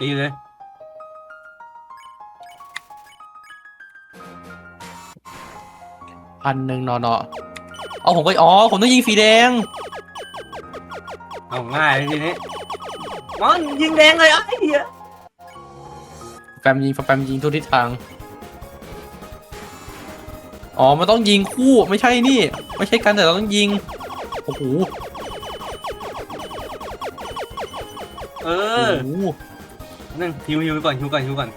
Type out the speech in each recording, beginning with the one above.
ตีเลย พันหนึ่งนอนอเอาผมก็อ๋อ ผมต้องยิงสีแดง เอาง่ายเลยทีนี้มันยิงแดงเลยไอ้เหี้ยแฟมยิงแฟมยิงทุกทิศทาง อ๋อ มันต้องยิงคู่ไม่ใช่นี่ ไม่ใช่กันแต่เราต้องยิง โอ้โห เอโอ้อ โห นั่นฮิวฮิวก่อนฮิวก่อนฮิวก่อน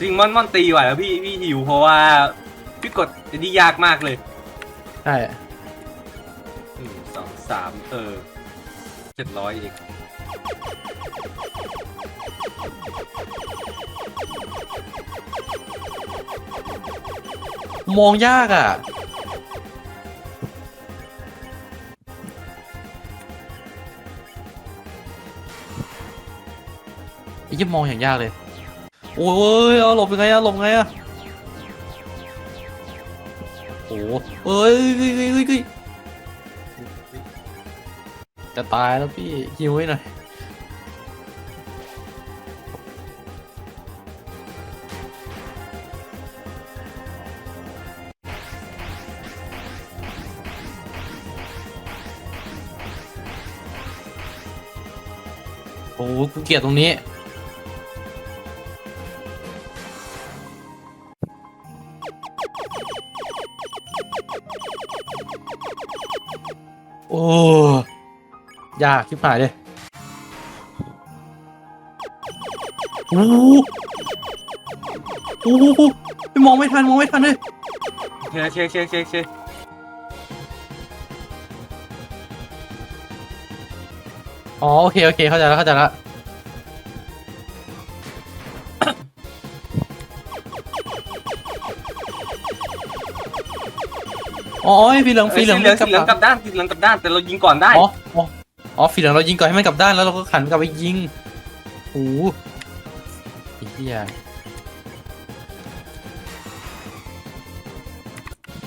จริงมันมันตีไหวแล้วพี่พี่ฮิวเพราะว่าพี่กดจะดียากมากเลยใช่หนึ่งสองสามเออเจ็ดร้อยเองมองยากอะ ยี่มองอย่างยากเลย โอ้ยเอาหลบยังไงอะหลบไงอะโอ้เอ้ยเฮ้ยเฮ้ยเฮ้ยจะตายแล้วพี่ฮิวไว้หน่อยโอ้โหกูเกลียดตรงนี้ อ้ยากชิบหายเลยโอ้โหโอ้โหไม่มองไม่ทันมองไม่ทันเลยเช็คเช็คเช็คเช็คเช็คอ๋อโอเคโอเคเข้าใจแล้วเข้าใจแล้ว อ๋อไอ้สีเหลืองสีเหลืองสีเหลืองกลัสีเหลืองกลับด้านสีเหลืองกลับด้านแต่เรายิงก่อนได้อ๋ออ๋ออ๋อสีเหลืองเรายิงก่อนให้มันกลับด้านแล้วเราก็ขันกลับไปยิงโอ้โหไอ้เหี้ย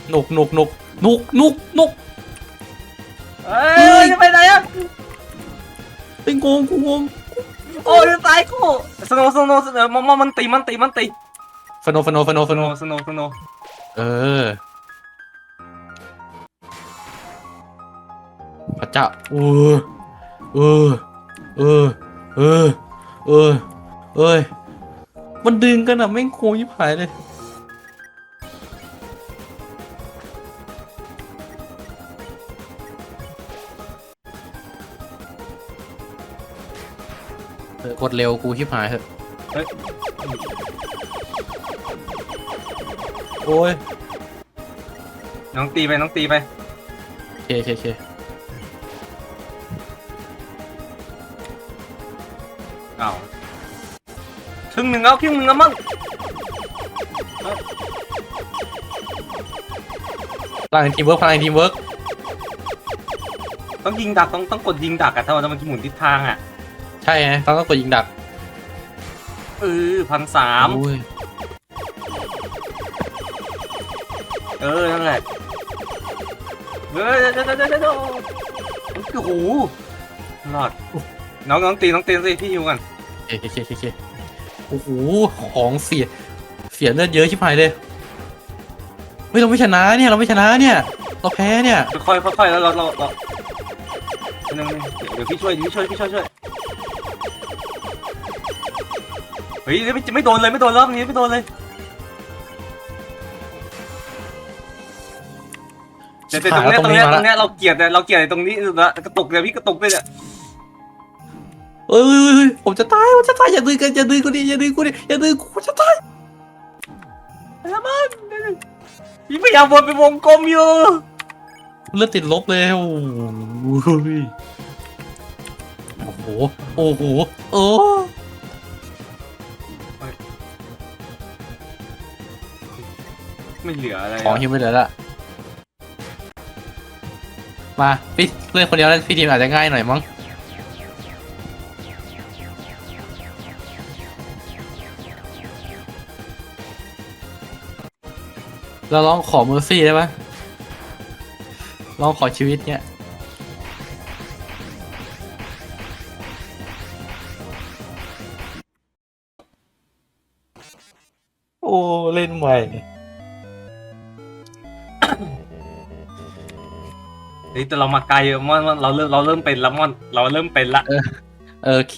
หนุกหนุกหนุกหนุกหนุกหนุกเอ้ยจะไปไหนอะเป็นโกงกูงงโอ้ยจะตายกูสโนว์สโนว์สโนว์มันมันมันตีมันตีมันตีฟโนฟโนฟโนฟสโนโนว์สโนว์สโนว์เออ ระเจ้าเออเออเออเออเออเอ้ยมันดึงกันอะไม่งโค้งยิบหายเลยเออกดเร็วกูชิบหายเถอะเฮ้ยโอ้ยน้องตีไปน้องตีไป โอเคโอเคโอเค ครึ่งหนึ่งแล้วครึ่งหนึ่งแล้วมั้งพลังทีมเวิร์กพลังทีมเวิร์กต้องยิงดักต้องต้องกดยิงดักอะถ้าว่ามันหมุนทิศทางอะใช่ไงต้องต้องกดยิงดักเออพันสามโอ้ยเออนั่นแหละเฮ้ยเดี๋ยวเดี๋ยวเดี๋ยวเดี๋ยวโอ้โหรอดน้องน้องตีน้องตีสิพี่ฮิวกันโอเคโอเคโอเค โอเคโอ้โหของเสีย เสียเลือดเยอะชิบหายเลยเฮ้ยเราไม่ชนะเนี่ยเราไม่ชนะเนี่ย เราแพ้เนี่ยค่อยๆค่อยๆแล้วเราเราเรานึงเดี๋ยวพี่ช่วยพี่ช่วยพี่ช่วยช่วยเฮ้ยไม่ไม่โดนเลยไม่โดนรอบนี้ไม่โดนเลยเดี๋ยวตรงเนี้ยตรงเนี้ยตรงเนี้ยเราเกลียดเนี่ยเราเกลียดตรงนี้ละกระตุกเนี่ยพี่กระตุกเลยเนี่ย เอ้ยเอ้ยเอ้ยผมจะตายผมจะตายอย่าดื้อกันอย่าดื้อกูดิอย่าดื้อกูดิอย่าดื้อกูจะตายแล้วมันพี่พยายามวนเป็นวงกลมอยู่เลือดติดลบเลยโอ้โหโอ้โหโอ้โหโอ้ไม่เหลืออะไรของฮิวไม่เหลือละมาพี่เล่นคนเดียวแล้วพี่ทีมอาจจะง่ายหน่อยมั้ง เราลองขอเมอซี่ได้ไหมลองขอชีวิตเนี่ยโอ้ เล่นใหม่เฮ้แต่เรามาไกลอะมอนเราเริ่มเราเริ่มเป็นละมอน เราเริ่มเป็นละโอเค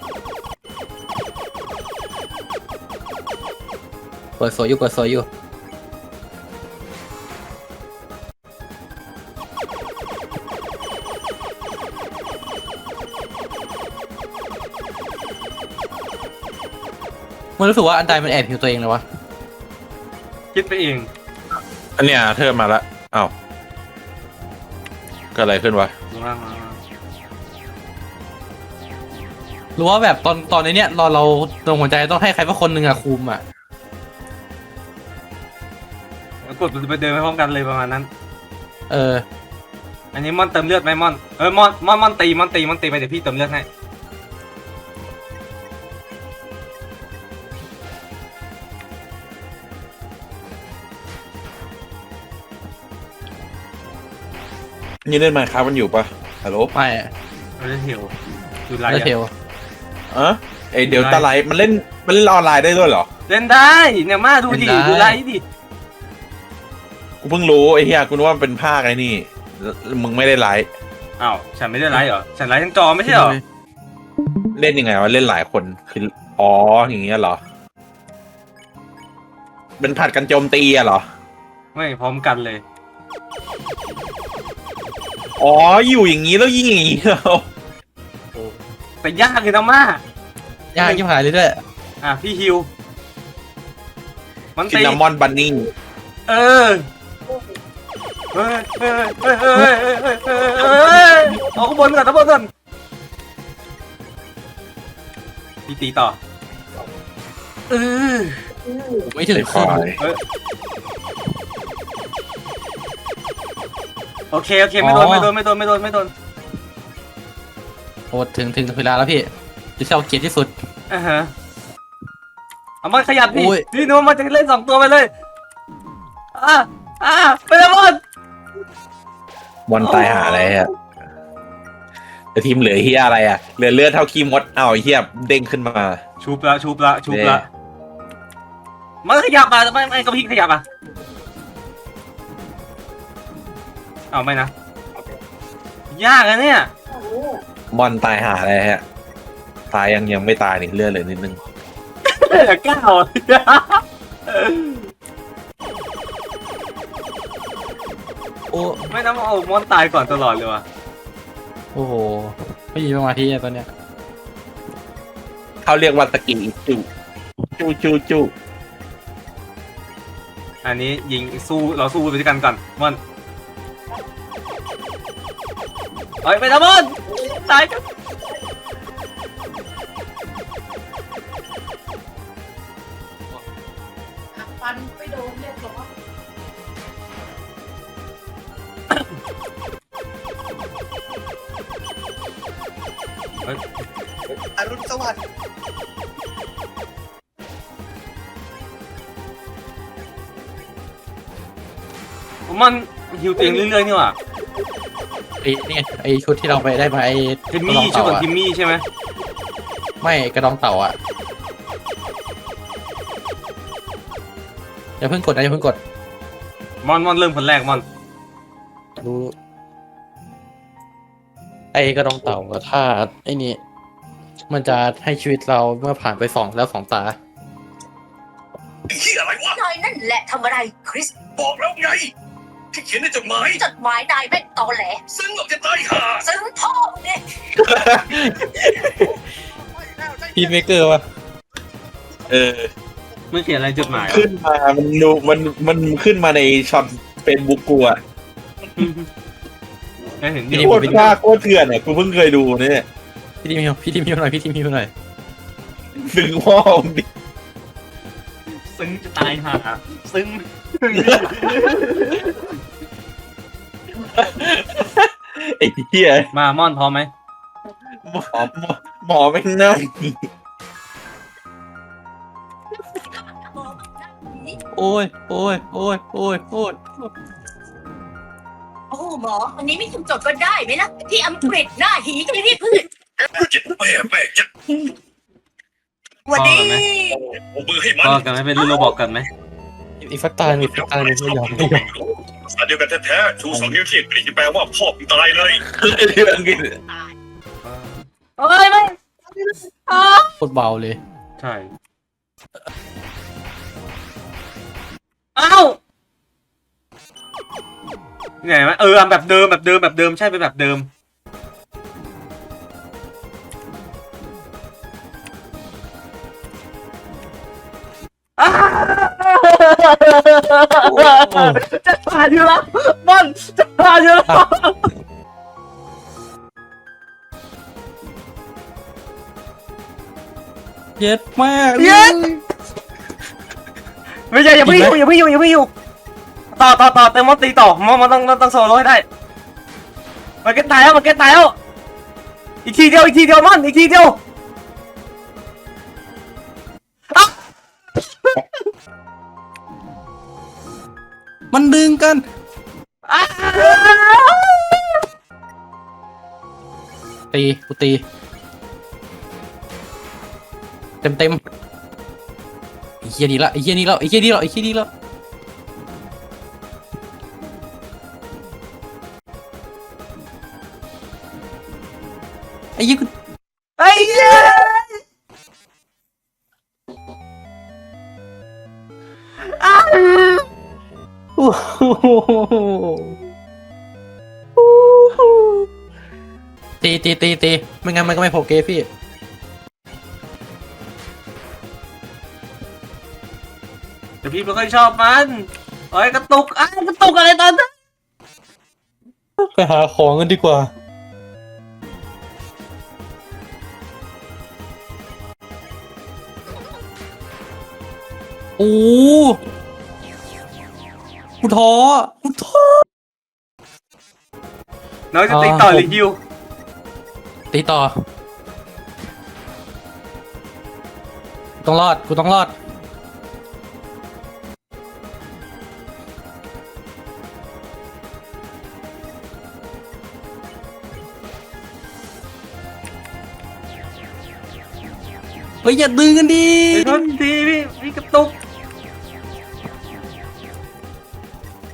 ปิดสวยอยู่เปิดสวยอยู่มันรู้สึกว่าอันใดมันแอบหิวตัวเองเลยวะคิดไปเองอันเนี้ยเธอมาละอ้าวเกิดอะไรขึ้นวะมามามาหรือว่าแบบตอนตอนในเนี้ยเราเราตรงหัวใจต้องให้ใครสักคนหนึ่งอะคุมอะ แล้วกดไปเดินไปพร้อมกันเลยประมาณนั้น เออ อันนี้มอนเติมเลือดไหมมอน เออมอนมอนมอนตีมอนตีมอนตีไปเดี๋ยวพี่เติมเลือดให้นี่เล่นมาครับมันอยู่ปะฮัลโหลไม่อะเราจะเหี่ยวดูไลไม่น์เทอะลอะไอเดี๋ยวตาไลท์มันเล่นมันเล่นออนไลน์ได้ด้วยเหรอ เล่นได้เนี่ยมาดูดิดูไลน์ดิ กูเพิ่งรู้ไอ้เหี้ยกูนึกว่ามันเป็นภาคไอ้นี่แล้วมึงไม่ได้ไลท์อ้าวฉันไม่ได้ไลน์เหรอฉันไลน์ทั้งจอไม่ใช่เหรอเล่นยังไงวะเล่นหลายคนคืออ๋ออย่างเงี้ยเหรอ เป็นผัดกันโจมตีอะเหรอ ไม่พร้อมกันเลย อ๋ออยู่อย่างงี้แล้วยิงอย่างงี้เหรอแต่ยากเลยนะมายากยิ่งหายเลยด้วยอะพี่ฮิว มันซินตีนามอนบันนี่เออ เฮ้ยเฮ้ยเฮ้ยเฮ้ยเฮ้ยเอเฮ้างบนก่อเฮ้างบนเฮ้นพี่ตีต่อเออผมไม่เฮ้ยคอเฮ้ยโอเคโอเคไม่โดนเฮ้โดนไม่โดนเฮ้โดนไม่โดนเฮ้ถึงถึงเวลาเฮ้วพี่จะเช่าเฮ้ยฮ้เที่สุดอ่เฮะเอามาขยับดินี่นึกว่ามันจะเฮ้นสองตัวไปเฮ้ยอ่าอ่าไปเฮ้เฮ้เฮ้เฮ้เฮ้เฮ้เฮ้เฮ้เวบอล มอนตายหาอะไรอะแต่ทีมเหลือเฮียอะไรอะเหลือเลือดเท่าคีมดอ้าวไอ้เฮียเด้งขึ้นมาชุบละชุบละชุบละเนี่ยมันขยับอะไม่ไม่ก็พี่ขยับอะเอาไม่นะ ยากอะเนี่ยมอนตายหาอะไรฮะ ตายยังยังไม่ตายนี่เลือดเหลือนิดนึงเหลือเก้า โอ้ไม่นะมันเอามอนตายก่อนตลอดเลยว่ะโอ้โหไม่มีสมาธิอะตอนเนี้ยเขาเรียกว่าสกิลจูจูจูจูอันนี้ยิงสู้เราสู้ไปด้วยกันก่อนมอนเฮ้ยไปนะมอนตายกันฟันไปโดนเรียบร้อย อรุณสวัสดิ์มอนฮิวตัวเองเรื่อยๆนี่ว่ะไอ้นี่ไงไอ้ชุดที่เราไปได้มาไอ้ทิมกระดอมี่งชื่อเต่าของอะทิมมี่ใช่ไหมไม่กระดองเต่าอะอย่าเพิ่งกดนะอย่าเพิ่งกดมอนมอนเริ่มคนแรกมอนรู้ไอ้กระดองเต่าอะถ้าไอ้นี่ มันจะให้ชีวิตเราเมื่อผ่านไปสองแล้วสองตาเฮียอะไรวะ นายนั่นแหละทำอะไรคริสบอกแล้วไง ที่เขียนในจดหมายจดหมายนายแม่งตอแหล ซึ่งออกจะตายห่าซึ่งพ่อมึงเนี่ยพีเมเกอร์วะเออ ไม่เขียนอะไรจดหมายขึ้นมา มันดูมัน มันขึ้นมาในช็อตเป็นบุ๊กกูอะไม่เห็นอพี่ยู่โคตรกล้าโคตรเถื่อนอะกูเพิ่งเคยดูเนี่ย พี่ทีมิวพี่ทีมิวหน่อยพี่ทีมิวหน่อยถึงพ่อมึงดิซึ้งจะตายห่าซึ้งไอ้เหี้ยมาม่อนพร้อมไหมหมอหมอหมอไม่งนั่งโอ้ยโอ้ยโอ้ยโอ้ยโอ้ยโอ้หมอ อันนี้ไม่ถูกจดก็ได้ไหมล่ะ ที่อังกฤษหน้าหีกันเลยพี่พืช เจ็บแม่แม่จะวันนี้เอามือให้มันก็กันไหมเป็นรุ่นโรบอกกันไหมอีกฟักตาหนึ่งอีกฟักตาหนึ่งไม่ยอมไม่ยอมภาษาเดียวกันแท้ๆชูสองนิ้วที่อังกฤษที่แปลว่าพ่อมึงตายเลยเรื่องกินเอ้ยไม่โคตรเบาเลย ใช่เอ้าไงวะเออแบบเดิมแบบเดิมแบบเดิมใช่เป็นแบบเดิม จะผ่านอยู่แล้วบอลจะผ่านอยู่แล้วเย็ดมากเย็ดไม่ใช่อย่าเพิ่งอยู่อย่าเพิ่งอยู่อย่าเพิ่งอยู่ต่อต่อต่อเต็มมอตีต่อมันมันต้องต้องโซโล่ให้ได้มันเก็ตตายแล้วมันเก็ตตายแล้วอีกทีเดียวอีกทีเดียวมันอีกทีเดียว มันดึงกันอ้าวตีกูตี เต็มเต็มไอ้เฮียนี่ละไอ้เฮียนี่ละไอ้เฮียนี่ละไอ้เฮียนี่ละไอ้เฮียกูไอ้เหี้ย ตีตีตีตีไม่งั้นมันก็ไม่โผล่เกมพี่ แต่พี่ไม่ค่อยชอบมันโอ้ยกระตุกอ้าวกระตุกอะไรตอนนั้นไปหาของกันดีกว่า โอ้ กูท้อกูท้อ น้องจะติดต่อหรือยิวตีต่อ ต้องรอด กูต้องรอด เฮ้ย อย่าดึงกันดิ ไอ้คนทีพี่พี่กระตุก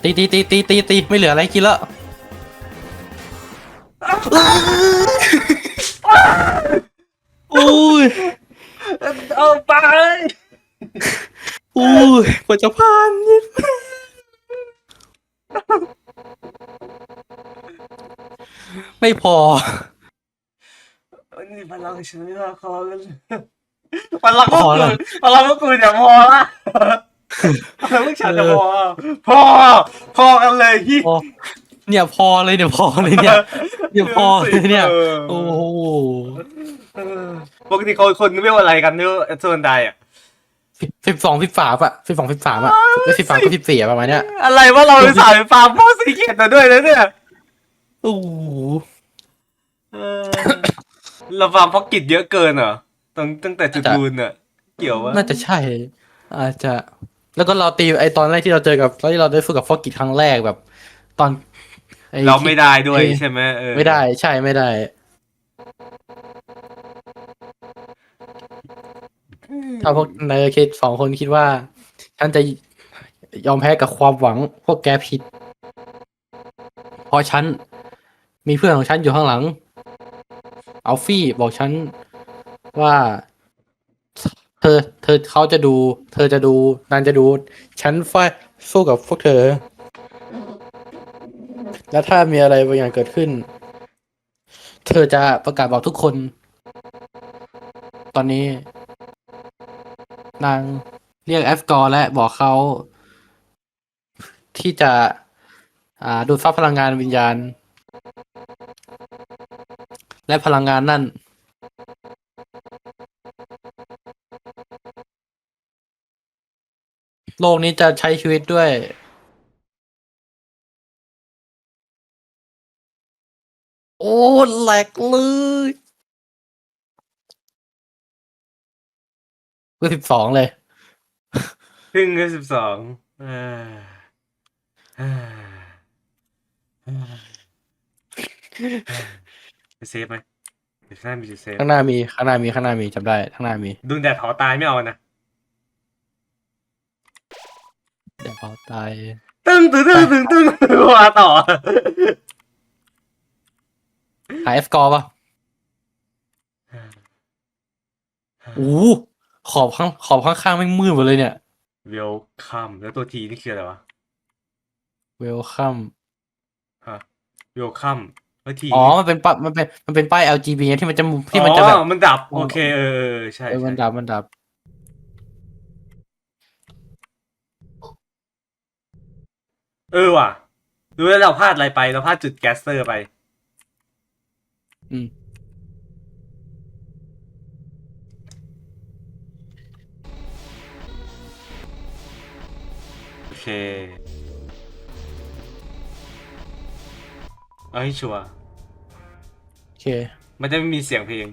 ตีตีตีตีตีตีไม่เหลืออะไรกินแล้วโอ้ยเอาไปโอ้ยกว่าจะผ่านเนี่ยไม่พอนี่พลังฉันไม่ละครกันพลังก็พอคืละนพลังก็คืนอย่าพอละ พลังพวกฉันจะพอพอพอกันเลยพี่พอเนี่ยพอเลยเนี่ยพอเลยเนี่ยเนี่ยพอเลยเนี่ยออโอ้โหเออปกติคนคนไม่ว่าอะไรกันเนี่ยโซนใดอะสิบสองสิบสามอะสิบสองสิบสามอะสิบสามก็สิบสี่อะประมาณเนี้ยอะไรว่าเราไปสายฟาร์มพ่อสีเขียนมาด้วยนะเนี่ยโอ้โหเออเราฟาร์มพ็อกกิจเยอะเกินเหรอตั้งตั้งแต่จุดรูนอะ เกี่ยววะน่าจะใช่ อาจจะ แล้วก็เราตีไอตอนแรกที่เราเจอกับตอนที่เราได้ฝึกกับฟอกกิจครั้งแรกแบบ ตอนอ้เราไม่ได้ด้วยเออใช่ไหมเออไม่ได้ใช่ไม่ได้ ถ้าพวกนายคิดสองคนคิดว่าฉันจะยอมแพ้กับความหวังพวกแกผิดเพราะฉันมีเพื่อนของฉันอยู่ข้างหลังอัลฟี่บอกฉันว่าเธอเธอเขาจะดู เธอจะดูนันจะดู ฉันไฟสู้กับพวกเธอ และถ้ามีอะไรบางอย่างเกิดขึ้น เธอจะประกาศบอกทุกคน ตอนนี้ นางเรียกแอฟกอร์และบอกเขา ที่จะ อ่าดูดซับพลังงานวิญญาณ และพลังงานนั่น โลกนี้จะใช้ชีวิตด้วยโอ้แหลกเลยเบอสิบสองเลยครึ่งก็สิบสองเออเออเออจะเซฟไหมข้างหน้ามีจะเซฟข้างหน้ามีข้างหน้ามีข้างหน้ามีจำได้ข้างหน้ามีดุนแดดเผาตายไม่เอานะ เดี๋ยวเขาตายตึ้งตึ้งตึ้งตึ้งตึ้งมาต่อหาเอสกอร์ป่ะโอ้โหขอบข้างขอบข้างๆไม่งมืดหมดเลยเนี่ยเวลคัมแล้วตัวทีนี่คืออะไรวะเวลคัมฮะเวลคัมแล้วทีอ๋อมันเป็นป้ายมันเป็นมันเป็นป้าย LGB ที่มันจะที่มันจะแบบอ๋อมันดับ โอเคเออเออเออใช่เออมันใช่ดับมันดับ เออว่ะดูแล้วเราพลาดอะไรไป เราพลาดจุดแก๊สเตอร์ไป อืม โอเค เอาให้ชัวร์โอเค มันจะไม่มีเสียงเพลง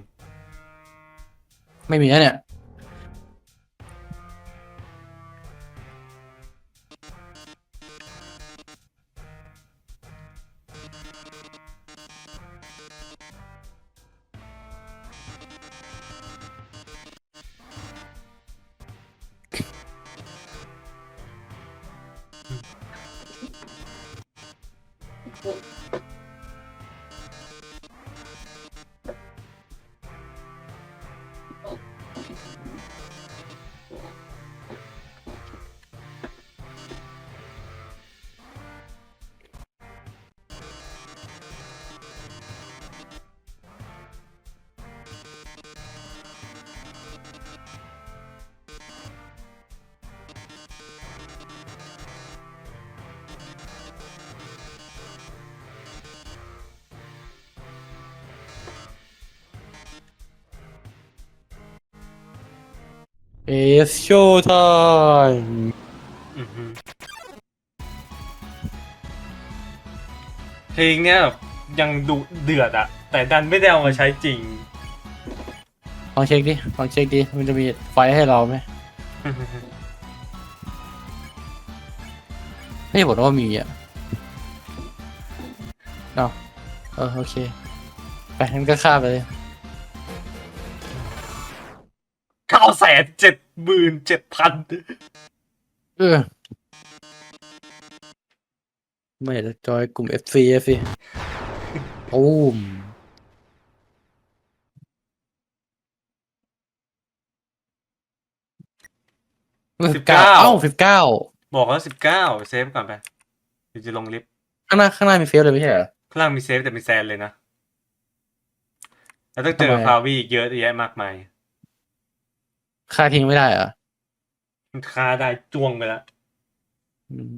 ไม่มีแล้วเนี่ย お It's show time อือฮึเพลงเนี้ยแบบยังดุเดือดอะแต่ดันไม่ได้เอามาใช้จริง ลองเช็คดิ ลองเช็คดิ มันจะมีไฟให้เราไหมไม่บอกว่ามีอะเอาเออโอเค ไปงั้นก็ข้ามไปเลย นเจ็ดหมื่นเจ็ดพันเออ ไม่อยากจะจอยกลุ่ม FC อะสิโอ้มสิบเก้าเอ้าสิบเก้าบอกว่าสิบเก้าเซฟก่อนไปเดี๋ยวจะลงลิฟต์ข้างหน้าข้างหน้ามีเฟซเลยไม่ใช่เหรอข้างล่างมีเซฟแต่มีแซนเลยนะ แล้วต้องเจอทำไมพาวีอีกเยอะแยะมากมาย ค่าทิ้งไม่ได้เหรอมันคาได้จ้วงไปแล้วอืม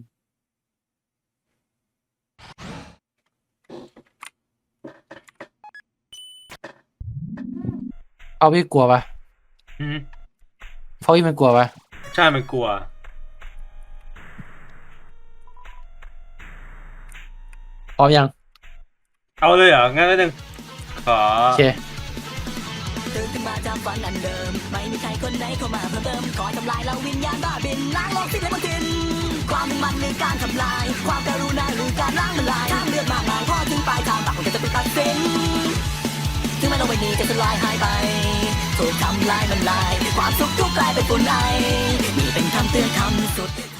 เอาพี่กลัวปะอืมเพราะพี่มันกลัวปะใช่มันกลัว พร้อมยังเอาเลยเหรองั้นนิดนึงขอโอเค ตื่นขึ้นมาจากฝันอันเดิม ไม่มีใครคนไหนเข้ามาเพิ่มเติมคอยทำลายเราวิญญาณบ้าบินล้างโลกสิ้นและมันทิน ความมันหรือการทำลาย ความกรุณาหรือการล้างมันลายทางเลือดมากมายพอถึงปลายทางปากมันก็จะไปตัดสินถึงแม้เราวันนี้จะสลายหายไปถูกทำลายมันลาย ความสุขทุกข์กลายเป็นฝุ่นไอนี่เป็นคำเตือนคำสุด